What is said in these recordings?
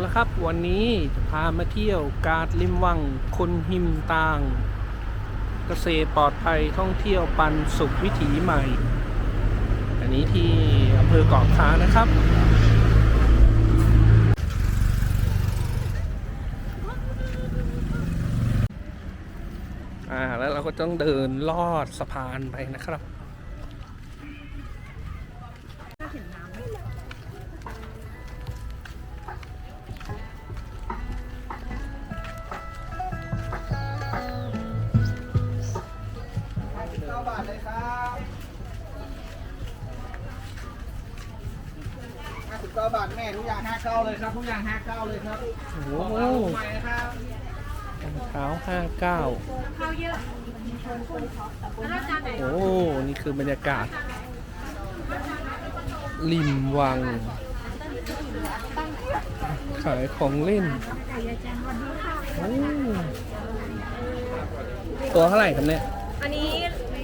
และครับ วันนี้จะพามาเที่ยวกาดริมวัง คนหิมตาง เกษตรปลอดภัยท่องเที่ยวปันสุขวิถีใหม่ อันนี้ที่อำเภอเกาะคานะครับ อ่า แล้วเราก็ต้องเดินลอดสะพานไปนะครับ ม่ทุกอย่างห้าเก้าเลยครับทุกอย่างห้าเก้าเลยครับโอ้บอกโหเราใหม่นะครับรองเท้าห้าเก้าข้าวเยอะแล้วจานไหนโอ้นี่คือบรรยากาศ ริมวัง ขายของเล่นโอ้ตัวเท่าไหร่ครับเนี่ย อันนี้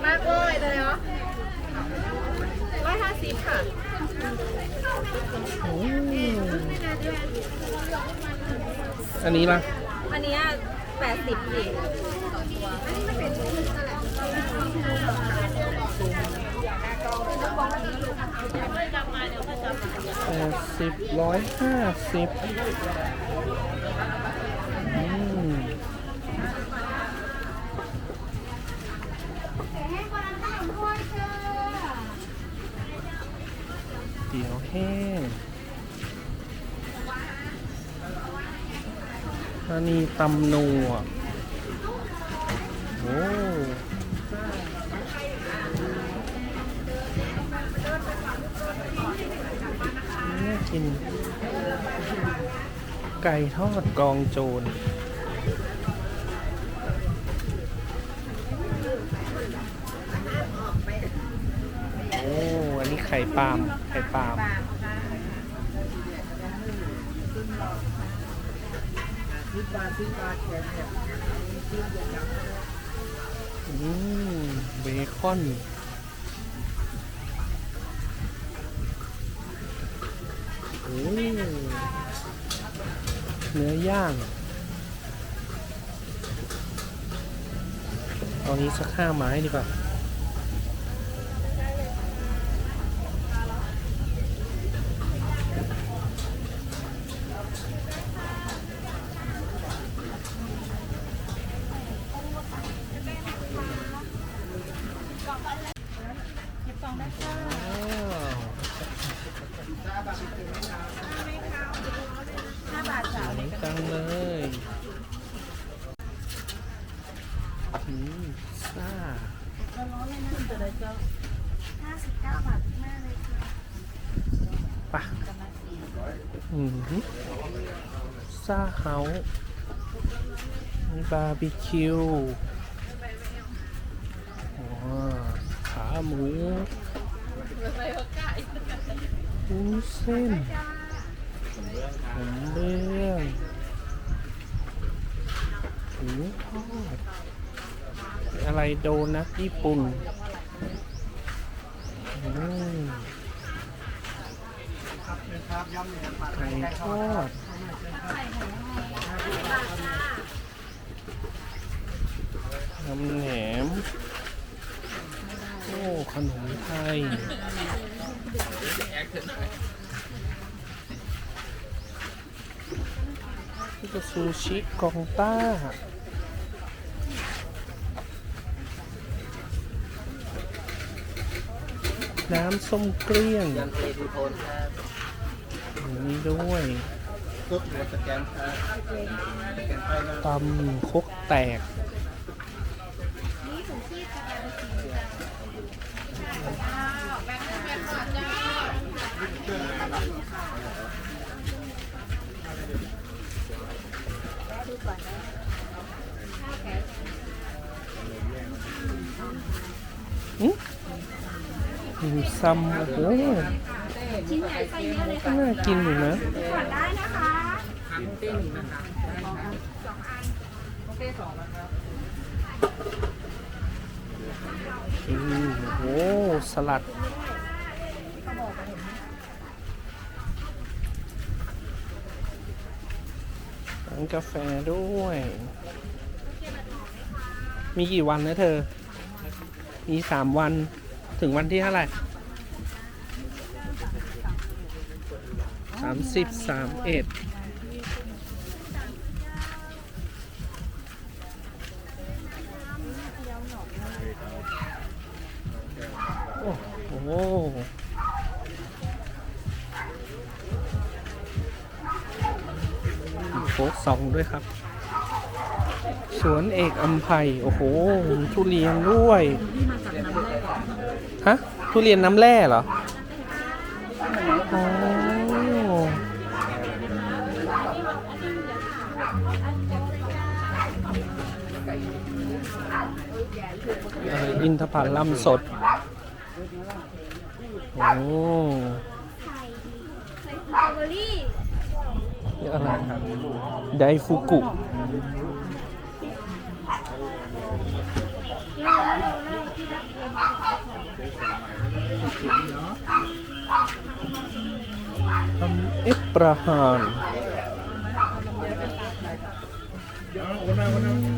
มากเลยตัวเนาะร้อยห้าสิบค่ะโอ้อันนี้ล่ะอันนี้แปดสิบเองแปดสิบร้อยห้าสิบอืม เตี๋ยวแห้งอันนี้ตำนัวโอ้กิน ไก่ทอดกองโจร ข่ปาล์มไข่ปาล์มอืมเบคอนโอ้เนื้อย่างเอานี้สักห้าไม้ดีกว่า ว้าวสวยจังเลยอืมซ่า ห้าสิบเก้าบาทแม่เลยค่ะปะอืมซาเฮามีบาร์บีคิวว้าขาหมูวุ้นเส้นหมูเบื้องหมูทอดอะไรโดนัทญี่ปุ่นอืม ครับยำเนี่ยผัด ไก่ทอดน้ำแหนม โอ้ ขนมไทยนี่ก็ซูชิกองต้า น้ำส้มเกลี้ยงยำเทดูโทนครับนี้ด้วยซุปหัวสแกนครับสแกนไปนะตำคกแตก หิมซำโอ้โหชิ้นใหญ่ไส้เยอะเลยค่ะน่ากินอยู่นะก่อนได้นะคะอืมโอ้โหสลัดอร้านกาแฟด้วย มีกี่วันนะเธอ มีสามวัน ถึงวันที่เท่าไหร่สามสิบสามเอ็ดโอ้โหมีโฟกซองด้วยครับ สวนเอกอัมภัย โอ้โห ทุเรียนด้วย ฮะ ทุเรียนน้ำแร่เหรอโอ้อินทผลัมสด โอ้สตรอเบอรี่นี่อะไรไดฟุกุ ท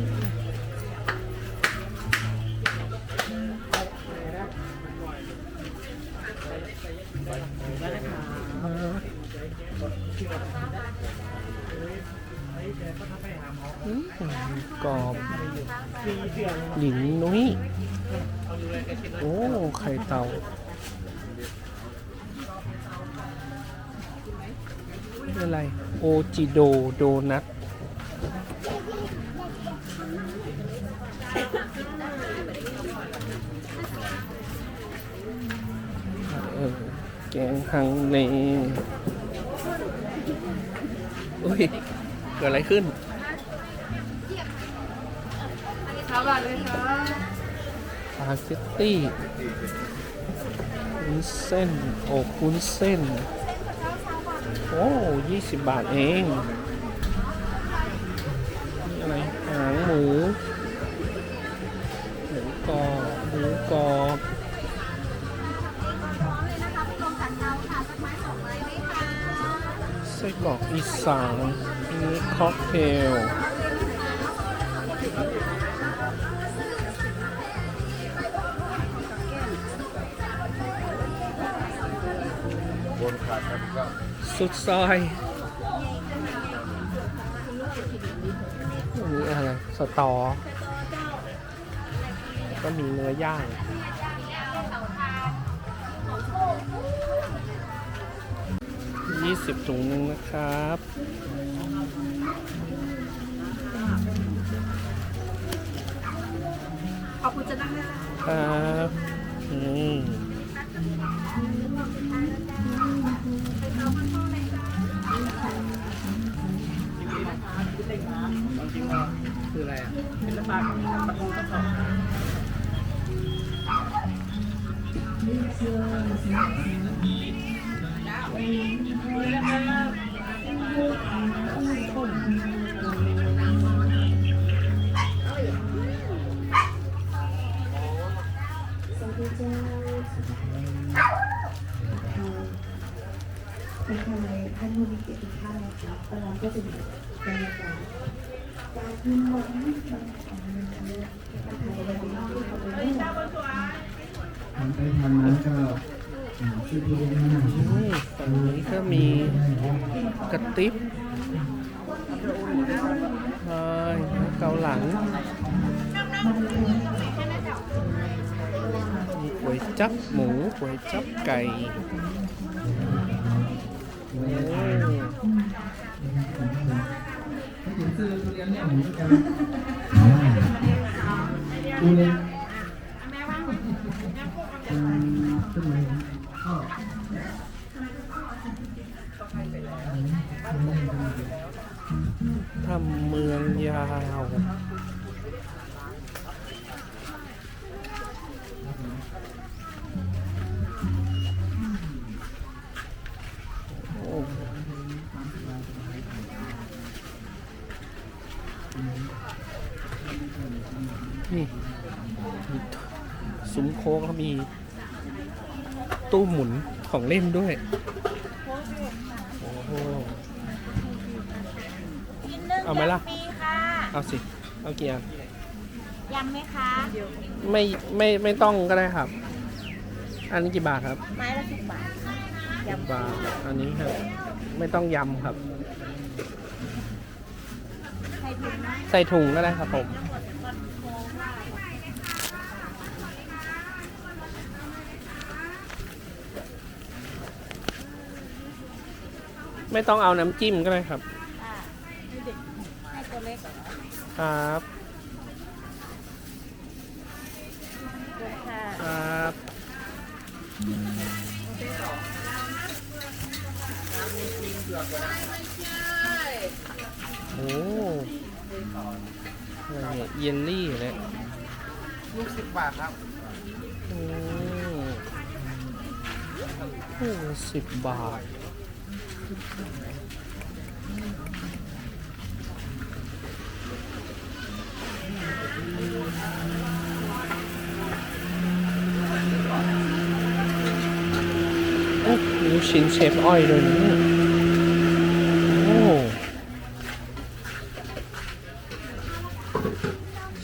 ำ กรอบหลินนุ้ย โอ้ ไข่เต่าอะไร โอจิโดโดนัทแกงฮังเลอุ้ย เกิดอะไรขึ้น ปาเกตตี้วุ้นเส้นโอบวุ้นเส้น โอ้ยี่สิบบาทเองนี่อะไรหางหมูหมูกรอบหมูกรอบไส้กรอกอีสานอันนี้ค็อกเทล นขาดครับก็สุดซอยอันนี้อะไรสตอ ก็มีเนื้อย่างยี่สิบถุงหนึงนะครับ ขอบคุณจะนั่งได้แล้วครับ อืม ริงๆคืออะไรอะเป็นละบากประตูต้งสองใไปทำนั้นก็อ่าชื่อที่เรียนมาหน่อยใช่ไหมนี่ฝั่งนี้ก็มีกระติบใช่เกาหลังมีก๋วยจับหมูก๋วยจับไก่โอ้ถ้าถึงซื้อทุเรีย นี่มีซุ้มโค้กแล้วมีตู้หมุนของเล่นด้วย โอ้โห กินหนึ่งเอาไหมล่ะมีค่ะเอาสิ เอากี่อันยำไหมคะไม่ไม่ไม่ต้องก็ได้ครับ อันนี้กี่บาทครับไม้ละสิบบาทสิบบาทอันนี้ครับ ไม่ต้องยำครับ ใครถึงนะใส่ถุงก็ได้ครับผมไม่ต้องเอาน้ำจิ้มก็ได้ครับอ่าให้เด็กให้ตัวเล็กเหรอครับ เนี่ยเยลลี่เนี่ยลูกสิบบาทครับโอ้โอ้สิบบาท โอ้มีลูกชิ้นเชฟอ้อยด้วยนะเนี่ยโอ้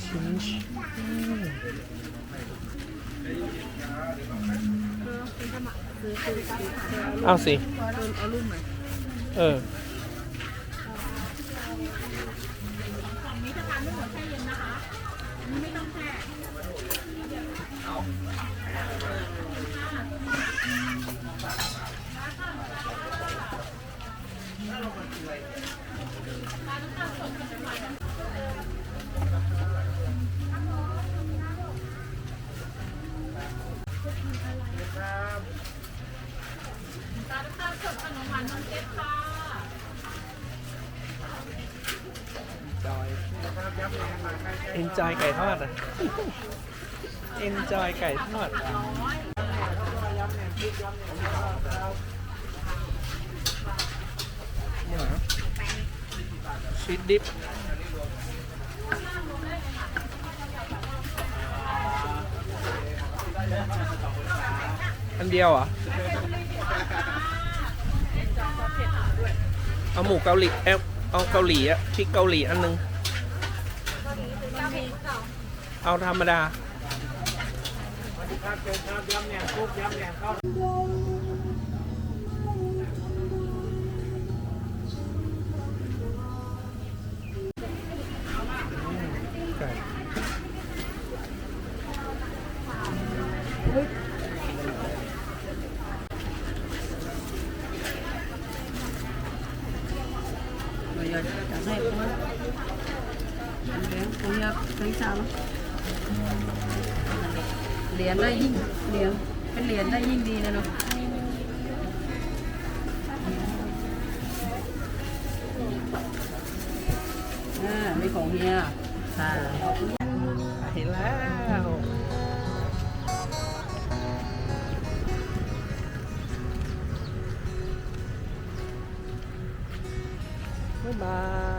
ชิ้นเชฟอ้อย เอาสิ เออ เอนจอยไก่ทอดอะเอนจอยไก่ทอดชีสดิฟอันเดียวเหรอ เอาหมูเกาหลีเอาเอาเกาหลีอะพริกเกาหลีอันนึง เอาธรรมดา ยิ่งเหรียญเป็นเหรียญได้ยิ่งดีนะเนาะอ่ามีของเฮียค่ะไปแล้วบ๊ายบาย